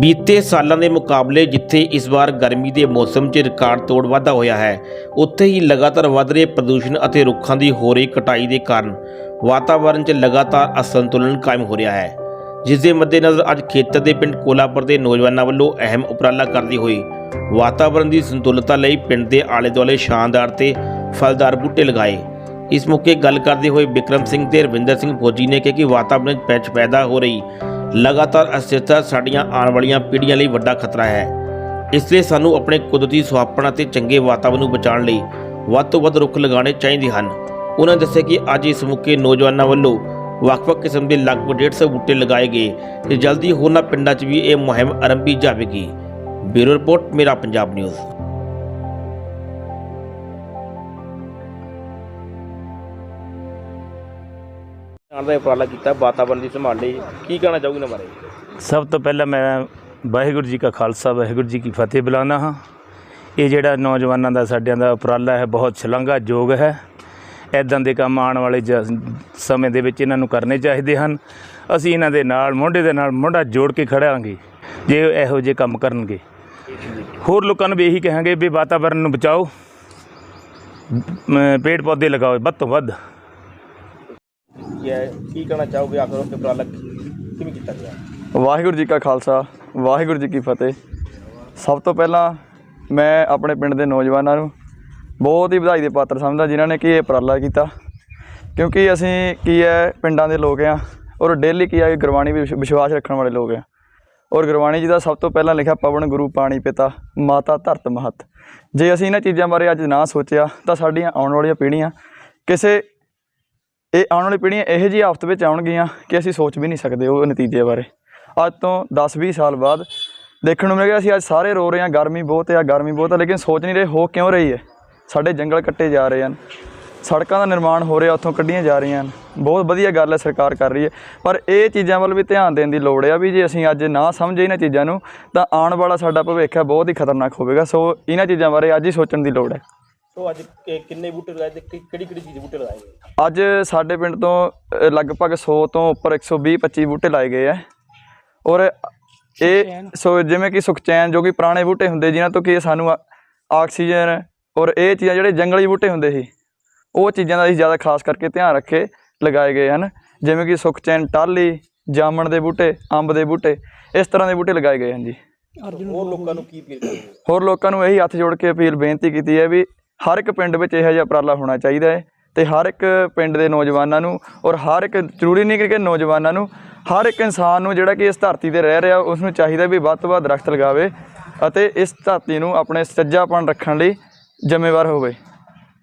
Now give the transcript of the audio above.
ਬੀਤੇ ਸਾਲਾਂ ਦੇ ਮੁਕਾਬਲੇ ਜਿੱਥੇ ਇਸ ਵਾਰ ਗਰਮੀ ਦੇ ਮੌਸਮ 'ਚ ਰਿਕਾਰਡ ਤੋੜ ਵਾਧਾ ਹੋਇਆ ਹੈ, ਉੱਥੇ ਹੀ ਲਗਾਤਾਰ ਵਧ ਰਹੇ ਪ੍ਰਦੂਸ਼ਣ ਅਤੇ ਰੁੱਖਾਂ ਦੀ ਹੋ ਰਹੀ ਕਟਾਈ ਦੇ ਕਾਰਨ ਵਾਤਾਵਰਣ 'ਚ ਲਗਾਤਾਰ ਅਸੰਤੁਲਨ ਕਾਇਮ ਹੋ ਰਿਹਾ ਹੈ। ਜਿਸ ਦੇ ਮੱਦੇਨਜ਼ਰ ਅੱਜ ਖੇਤਰ ਦੇ ਪਿੰਡ ਕੋਲਾਪੁਰ ਦੇ ਨੌਜਵਾਨਾਂ ਵੱਲੋਂ ਅਹਿਮ ਉਪਰਾਲਾ ਕਰਦੇ ਹੋਏ ਵਾਤਾਵਰਣ ਦੀ ਸੰਤੁਲਨਤਾ ਲਈ ਪਿੰਡ ਦੇ ਆਲੇ-ਦੁਆਲੇ ਸ਼ਾਨਦਾਰ ਤੇ ਫਲਦਾਰ ਬੂਟੇ ਲਗਾਏ। ਇਸ ਮੌਕੇ ਗੱਲ ਕਰਦੇ ਹੋਏ ਵਿਕਰਮ ਸਿੰਘ ਤੇ ਰਵਿੰਦਰ ਸਿੰਘ ਫੌਜੀ ਨੇ ਕਿਹਾ ਕਿ ਵਾਤਾਵਰਣ 'ਚ ਪੈਚ ਪੈਦਾ ਹੋ ਰਹੀ ਲਗਾਤਾਰ ਅਸਥਿਰਤਾ ਸਾਡੀਆਂ ਆਉਣ ਵਾਲੀਆਂ ਪੀੜ੍ਹੀਆਂ ਲਈ ਵੱਡਾ ਖਤਰਾ ਹੈ। ਇਸ ਲਈ ਸਾਨੂੰ ਆਪਣੇ ਕੁਦਰਤੀ ਸੁਹਾਪਣ ਅਤੇ ਚੰਗੇ ਵਾਤਾਵਰਣ ਨੂੰ ਬਚਾਉਣ ਲਈ ਵੱਧ ਤੋਂ ਵੱਧ ਰੁੱਖ ਲਗਾਉਣੇ ਚਾਹੀਦੇ ਹਨ। ਉਹਨਾਂ ਦੱਸਿਆ ਕਿ ਅੱਜ ਇਸ ਮੌਕੇ ਨੌਜਵਾਨਾਂ ਵੱਲੋਂ ਵੱਖ-ਵੱਖ ਕਿਸਮ ਦੇ ਲਗਭਗ 150 ਬੂਟੇ ਲਗਾਏ ਗਏ ਤੇ ਜਲਦੀ ਹੋਰਨਾਂ ਪਿੰਡਾਂ 'ਚ ਵੀ ਇਹ ਮੁਹਿੰਮ ਆਰੰਭੀ ਜਾਵੇਗੀ। ਬਿਊਰੋ ਰਿਪੋਰਟ, ਮੇਰਾ ਪੰਜਾਬ ਨਿਊਜ਼। ਜਾਣ ਦਾ ਉਪਰਾਲਾ ਕੀਤਾ ਵਾਤਾਵਰਣ ਦੀ ਸੰਭਾਲ ਲਈ ਕੀ ਕਹਿਣਾ ਚਾਹੋਗੇ ਨਾ ਬਾਰੇ? ਸਭ ਤੋਂ ਪਹਿਲਾਂ ਮੈਂ ਵਾਹਿਗੁਰੂ ਜੀ ਕਾ ਖਾਲਸਾ, ਵਾਹਿਗੁਰੂ ਜੀ ਕੀ ਫਤਿਹ ਬੁਲਾਉਂਦਾ ਹਾਂ। ਇਹ ਜਿਹੜਾ ਨੌਜਵਾਨਾਂ ਦਾ ਸਾਡਿਆਂ ਦਾ ਉਪਰਾਲਾ ਹੈ, ਬਹੁਤ ਸ਼ਲਾਘਾਯੋਗ ਹੈ। ਐਦਾਂ ਦੇ ਕੰਮ ਆਉਣ ਵਾਲੇ ਜ- ਸਮੇਂ ਦੇ ਵਿੱਚ ਇਹਨਾਂ ਨੂੰ ਕਰਨੇ ਚਾਹੀਦੇ ਹਨ। ਅਸੀਂ ਇਹਨਾਂ ਦੇ ਨਾਲ, ਮੋਢੇ ਦੇ ਨਾਲ ਮੋਢਾ ਜੋੜ ਕੇ ਖੜਾਂਗੇ, ਜੇ ਇਹੋ ਜਿਹੇ ਕੰਮ ਕਰਨਗੇ। ਹੋਰ ਲੋਕਾਂ ਨੂੰ ਵੀ ਇਹੀ ਕਹਾਂਗੇ ਵੀ ਵਾਤਾਵਰਣ ਨੂੰ ਬਚਾਓ ਪੇੜ ਪੌਦੇ ਲਗਾਓ, ਵੱਧ ਤੋਂ ਵੱਧ। ਕੀ ਹੈ, ਕੀ ਕਹਿਣਾ ਚਾਹੋਗੇ ਆਖਰ ਉਹ ਉਪਰਾਲਾ ਕਿਵੇਂ ਕੀਤਾ ਗਿਆ? ਵਾਹਿਗੁਰੂ ਜੀ ਕਾ ਖਾਲਸਾ, ਵਾਹਿਗੁਰੂ ਜੀ ਕੀ ਫਤਿਹ। ਸਭ ਤੋਂ ਪਹਿਲਾਂ ਮੈਂ ਆਪਣੇ ਪਿੰਡ ਦੇ ਨੌਜਵਾਨਾਂ ਨੂੰ ਬਹੁਤ ਹੀ ਵਧਾਈ ਦੇ ਪਾਤਰ ਸਮਝਦਾ, ਜਿਨ੍ਹਾਂ ਨੇ ਕਿ ਇਹ ਉਪਰਾਲਾ ਕੀਤਾ। ਕਿਉਂਕਿ ਅਸੀਂ ਕੀ ਹੈ, ਪਿੰਡਾਂ ਦੇ ਲੋਕ ਆ ਔਰ ਡੇਲੀ ਕੀ ਹੈ, ਗੁਰਬਾਣੀ ਵਿੱਚ ਵਿਸ਼ਵਾਸ ਰੱਖਣ ਵਾਲੇ ਲੋਕ ਆ ਔਰ ਗੁਰਬਾਣੀ ਜੀ ਦਾ ਸਭ ਤੋਂ ਪਹਿਲਾਂ ਲਿਖਿਆ ਪਵਨ ਗੁਰੂ ਪਾਣੀ ਪਿਤਾ, ਮਾਤਾ ਧਰਤ ਮਹਤ। ਜੇ ਅਸੀਂ ਇਹਨਾਂ ਚੀਜ਼ਾਂ ਬਾਰੇ ਅੱਜ ਨਾ ਸੋਚਿਆ, ਤਾਂ ਸਾਡੀਆਂ ਆਉਣ ਵਾਲੀਆਂ ਪੀੜ੍ਹੀਆਂ ਕਿਸੇ ਇਹ ਆਉਣ ਵਾਲੀ ਪੀੜ੍ਹੀਆਂ ਇਹੋ ਜਿਹੀ ਆਫਤ ਵਿੱਚ ਆਉਣਗੀਆਂ ਕਿ ਅਸੀਂ ਸੋਚ ਵੀ ਨਹੀਂ ਸਕਦੇ ਉਹ ਨਤੀਜੇ ਬਾਰੇ। ਅੱਜ ਤੋਂ 10-20 ਸਾਲ ਬਾਅਦ ਦੇਖਣ ਨੂੰ ਮਿਲੇਗਾ ਅਸੀਂ ਅੱਜ ਸਾਰੇ ਰੋ ਰਹੇ ਹਾਂ, ਗਰਮੀ ਬਹੁਤ ਹੈ, ਗਰਮੀ ਬਹੁਤ ਹੈ, ਲੇਕਿਨ ਸੋਚ ਨਹੀਂ ਰਹੇ ਹੋ ਕਿਉਂ ਰਹੀ ਹੈ? ਸਾਡੇ ਜੰਗਲ ਕੱਟੇ ਜਾ ਰਹੇ ਹਨ, ਸੜਕਾਂ ਦਾ ਨਿਰਮਾਣ ਹੋ ਰਿਹਾ, ਉੱਥੋਂ ਕੱਢੀਆਂ ਜਾ ਰਹੀਆਂ ਹਨ। ਬਹੁਤ ਵਧੀਆ ਗੱਲ ਹੈ, ਸਰਕਾਰ ਕਰ ਰਹੀ ਹੈ। ਪਰ ਇਹ ਚੀਜ਼ਾਂ ਵੱਲ ਵੀ ਧਿਆਨ ਦੇਣ ਦੀ ਲੋੜ ਹੈ ਵੀ ਜੇ ਅਸੀਂ ਅੱਜ ਨਾ ਸਮਝੇ ਇਹਨਾਂ ਚੀਜ਼ਾਂ ਨੂੰ, ਤਾਂ ਆਉਣ ਵਾਲਾ ਸਾਡਾ ਭਵਿੱਖ ਹੈ ਬਹੁਤ ਹੀ ਖਤਰਨਾਕ ਹੋਵੇਗਾ। ਸੋ ਇਹਨਾਂ ਚੀਜ਼ਾਂ ਬਾਰੇ ਅੱਜ ਹੀ ਸੋਚਣ ਦੀ ਲੋੜ ਹੈ। ਸੋ ਅੱਜ ਕਿ- ਕਿੰਨੇ ਬੂਟੇ ਲਗਾਏ ਤੇ ਕਿਹੜੀ ਕਿਹੜੀ ਚੀਜ਼ ਦੇ ਬੂਟੇ ਲਗਾਏ ਗਏ? ਅੱਜ ਸਾਡੇ ਪਿੰਡ ਤੋਂ ਅ, ਲਗਭਗ 100 ਤੋਂ ਉੱਪਰ 120 25 ਬੂਟੇ ਲਾਏ ਗਏ ਆ। ਔਰ ਇਹ ਸੋ ਜਿਵੇਂ ਕਿ ਸੁਖਚੈਨ ਜੋ ਕਿ ਪੁਰਾਣੇ ਬੂਟੇ ਹੁੰਦੇ ਜਿਨ੍ਹਾਂ ਤੋਂ ਕਿ ਸਾਨੂੰ ਆ- ਆਕਸੀਜਨ ਔਰ ਇਹ ਚੀਜ਼ਾਂ ਜਿਹੜੇ ਜੰਗਲੀ ਬੂਟੇ ਹੁੰਦੇ ਸੀ ਉਹ ਚੀਜ਼ਾਂ ਦਾ ਅਸੀਂ ਜ਼ਿਆਦਾ ਖਾਸ ਕਰਕੇ ਧਿਆਨ ਰੱਖੇ ਲਗਾਏ ਗਏ ਹਨ। ਜਿਵੇਂ ਕਿ ਸੁਖਚੈਨ ਟਾਹਲੀ ਜਾਮਣ ਦੇ ਬੂਟੇ ਅੰਬ ਦੇ ਬੂਟੇ ਇਸ ਤਰ੍ਹਾਂ ਦੇ ਬੂਟੇ ਲਗਾਏ ਗਏ ਹਨ ਜੀ। ਹੋਰ ਲੋਕਾਂ ਨੂੰ ਕੀ ਅਪੀਲ ਕਰੋਗੇ? ਹੋਰ ਲੋਕਾਂ ਨੂੰ ਇਹੀ ਹੱਥ ਜੋੜ ਕੇ ਅਪੀਲ ਬੇਨਤੀ ਕੀਤੀ ਹੈ ਵੀ ਹਰ ਇੱਕ ਪਿੰਡ ਵਿੱਚ ਇਹੋ ਜਿਹਾ ਉਪਰਾਲਾ ਹੋਣਾ ਚਾਹੀਦਾ ਹੈ ਤੇ ਹਰ ਇੱਕ ਪਿੰਡ ਦੇ ਨੌਜਵਾਨਾਂ ਨੂੰ ਔਰ ਹਰ ਇੱਕ ਜ਼ਰੂਰੀ ਨਹੀਂ ਕਿ ਨੌਜਵਾਨਾਂ ਨੂੰ, ਹਰ ਇੱਕ ਇਨਸਾਨ ਨੂੰ ਜਿਹੜਾ ਕਿ ਇਸ ਧਰਤੀ ਤੇ ਰਹਿ ਰਿਹਾ, ਉਸ ਨੂੰ ਚਾਹੀਦਾ ਵੀ ਵੱਧ ਤੋਂ ਵੱਧ ਦਰਖਤ ਲਗਾਵੇ ਅਤੇ ਇਸ ਧਰਤੀ ਨੂੰ ਆਪਣੇ ਸੱਜਾਪਣ ਰੱਖਣ ਲਈ ਜ਼ਿੰਮੇਵਾਰ ਹੋਵੇ।